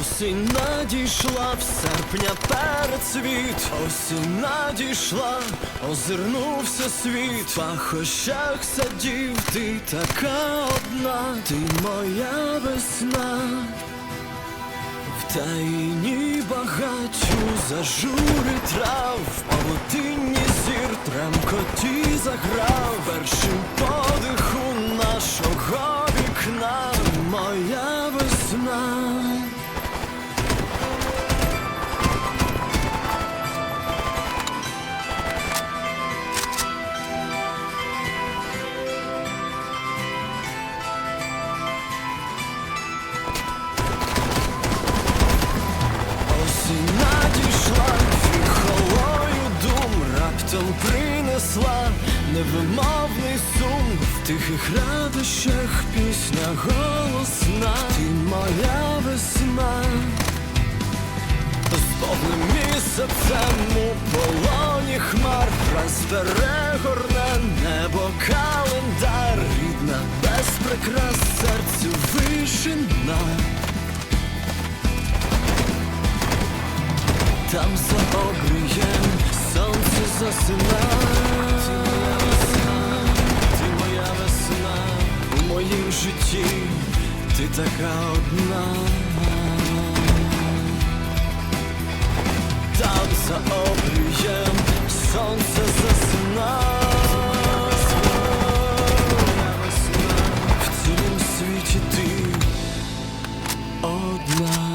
Осінь надійшла в серпня перецвіт, осінь надійшла, озирнувся світ, в пахощах садів, ти така одна, ти моя весна. В таїні багачу зажури трав, в павутинні зір тремкоті заграв, першим подиху нашого вікна, моя весна. Принесла невимовний сум. В тихих радощах пісня голосна, ти моя весна, з повним місяцем у полоні хмар. Раз перегорне небо календар, рідна без прикрас серцю вишина. Там за обрієм сонце засина моїм житті. Ти така одна, там за обрієм сонце засна, в цілім світі ти одна.